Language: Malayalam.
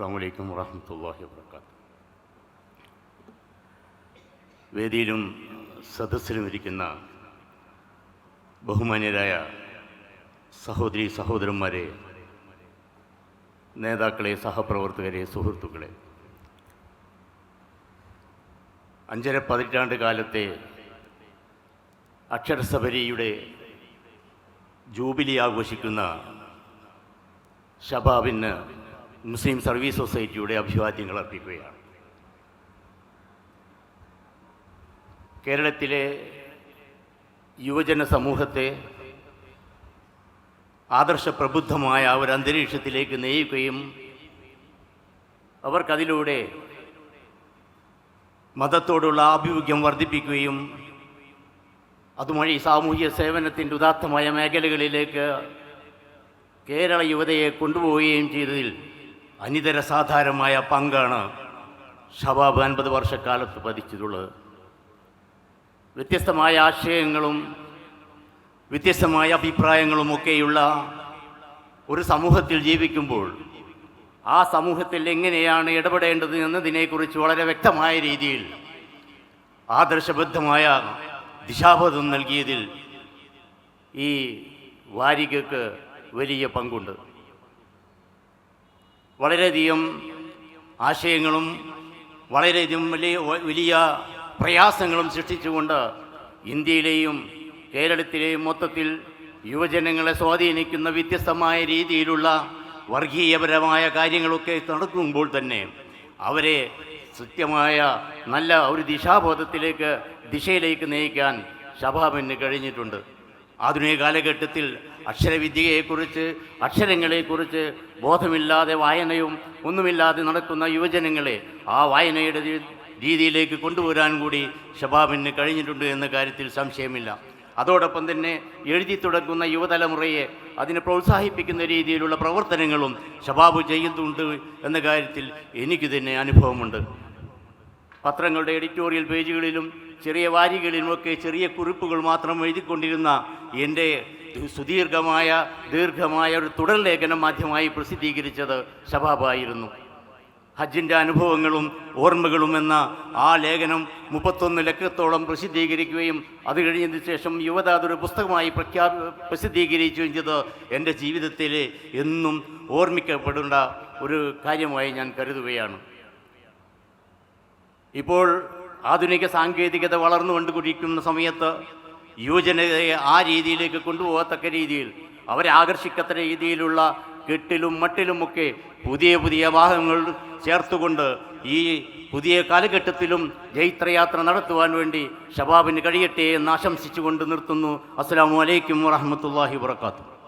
അസ്സാം വലൈക്കും വാഹമത്തല്ലാഹി വാത്തു വേദിയിലും സദസ്സിലും ഇരിക്കുന്ന ബഹുമാന്യരായ സഹോദരി സഹോദരന്മാരെ നേതാക്കളെ സഹപ്രവർത്തകരെ സുഹൃത്തുക്കളെ. അഞ്ചര പതിറ്റാണ്ട് കാലത്തെ അക്ഷരസബരിയുടെ ജൂബിലി ആഘോഷിക്കുന്ന ഷബാബിന് മുസ്ലിം സർവീസ് സൊസൈറ്റിയുടെ അഭിവാദ്യങ്ങൾ അർപ്പിക്കുകയാണ്. കേരളത്തിലെ യുവജന സമൂഹത്തെ ആദർശപ്രബുദ്ധമായ ഒരു അന്തരീക്ഷത്തിലേക്ക് നയിക്കുകയും അവർക്കതിലൂടെ മതത്തോടുള്ള ആഭിമുഖ്യം വർദ്ധിപ്പിക്കുകയും അതുവഴി സാമൂഹ്യ സേവനത്തിന്റെ ഉദാത്തമായ മേഖലകളിലേക്ക് കേരള യുവതയെ കൊണ്ടുപോവുകയും ചെയ്തതിൽ അനിതര സാധാരണമായ പങ്കാണ് ഷബാബ് അൻപത് വർഷക്കാലത്ത് പതിച്ചിട്ടുള്ളത്. വ്യത്യസ്തമായ ആശയങ്ങളും വ്യത്യസ്തമായ അഭിപ്രായങ്ങളും ഒക്കെയുള്ള ഒരു സമൂഹത്തിൽ ജീവിക്കുമ്പോൾ ആ സമൂഹത്തിൽ എങ്ങനെയാണ് ഇടപെടേണ്ടത് എന്നതിനെക്കുറിച്ച് വളരെ വ്യക്തമായ രീതിയിൽ ആദർശബദ്ധമായ ദിശാബോധം നൽകിയതിൽ ഈ വാരികക്ക് വലിയ പങ്കുണ്ട്. വളരെയധികം ആശയങ്ങളും വളരെയധികം വലിയ വലിയ പ്രയാസങ്ങളും സൃഷ്ടിച്ചുകൊണ്ട് ഇന്ത്യയിലെയും കേരളത്തിലെയും മൊത്തത്തിൽ യുവജനങ്ങളെ സ്വാധീനിക്കുന്ന വ്യത്യസ്തമായ രീതിയിലുള്ള വർഗീയപരമായ കാര്യങ്ങളൊക്കെ നടക്കുമ്പോൾ തന്നെ അവരെ സത്യമായ നല്ല ഒരു ദിശാബോധത്തിലേക്ക് ദിശയിലേക്ക് നയിക്കാൻ ശബാബിന് കഴിഞ്ഞിട്ടുണ്ട്. ആധുനിക കാലഘട്ടത്തിൽ അക്ഷരവിദ്യയെക്കുറിച്ച് അക്ഷരങ്ങളെക്കുറിച്ച് ബോധമില്ലാതെ വായനയും ഒന്നുമില്ലാതെ നടക്കുന്ന യുവജനങ്ങളെ ആ വായനയുടെ രീതിയിലേക്ക് കൊണ്ടുവരാൻ കൂടി ഷബാബിന് കഴിഞ്ഞിട്ടുണ്ട് എന്ന കാര്യത്തിൽ സംശയമില്ല. അതോടൊപ്പം തന്നെ എഴുതി തുടങ്ങുന്ന യുവതലമുറയെ അതിനെ പ്രോത്സാഹിപ്പിക്കുന്ന രീതിയിലുള്ള പ്രവർത്തനങ്ങളും ഷബാബ് ചെയ്യുന്നുണ്ട് എന്ന കാര്യത്തിൽ എനിക്ക് തന്നെ അനുഭവമുണ്ട്. പത്രങ്ങളുടെ എഡിറ്റോറിയൽ പേജുകളിലും ചെറിയ വാരികളിലുമൊക്കെ ചെറിയ കുറിപ്പുകൾ മാത്രം എഴുതിക്കൊണ്ടിരുന്ന എന്റെ സുദീർഘമായ ദീർഘമായ ഒരു തുടർലേഖനം മാധ്യമമായി പ്രസിദ്ധീകരിച്ചത് ഷബാബായിരുന്നു ഹജ്ജിന്റെ അനുഭവങ്ങളും ഓർമ്മകളും എന്ന ആ ലേഖനം മുപ്പത്തൊന്ന് ലക്കത്തോളം പ്രസിദ്ധീകരിക്കുകയും അത് കഴിഞ്ഞതിന് ശേഷം യുവത അതൊരു പുസ്തകമായി പ്രഖ്യാ പ്രസിദ്ധീകരിക്കുകയും ചെയ്ത് എന്റെ ജീവിതത്തിൽ എന്നും ഓർമ്മിക്കപ്പെടേണ്ട ഒരു കാര്യമായി ഞാൻ കരുതുകയാണ്. ഇപ്പോൾ ആധുനിക സാങ്കേതികത വളർന്നുകൊണ്ടുകൊണ്ടിരിക്കുന്ന സമയത്ത് യുവജനതയെ ആ രീതിയിലേക്ക് കൊണ്ടുപോകത്തക്ക രീതിയിൽ അവരെ ആകർഷിക്കത്ത രീതിയിലുള്ള കെട്ടിലും മട്ടിലുമൊക്കെ പുതിയ പുതിയ വാഹനങ്ങൾ ചേർത്തുകൊണ്ട് ഈ പുതിയ കാലഘട്ടത്തിലും ജൈത്രയാത്ര നടത്തുവാൻ വേണ്ടി ഷബാബിന് കഴിയട്ടെ എന്ന് ആശംസിച്ചുകൊണ്ട് നിർത്തുന്നു. അസ്സാം വലൈക്കും വാഹമത്തല്ലാഹി വാത്തു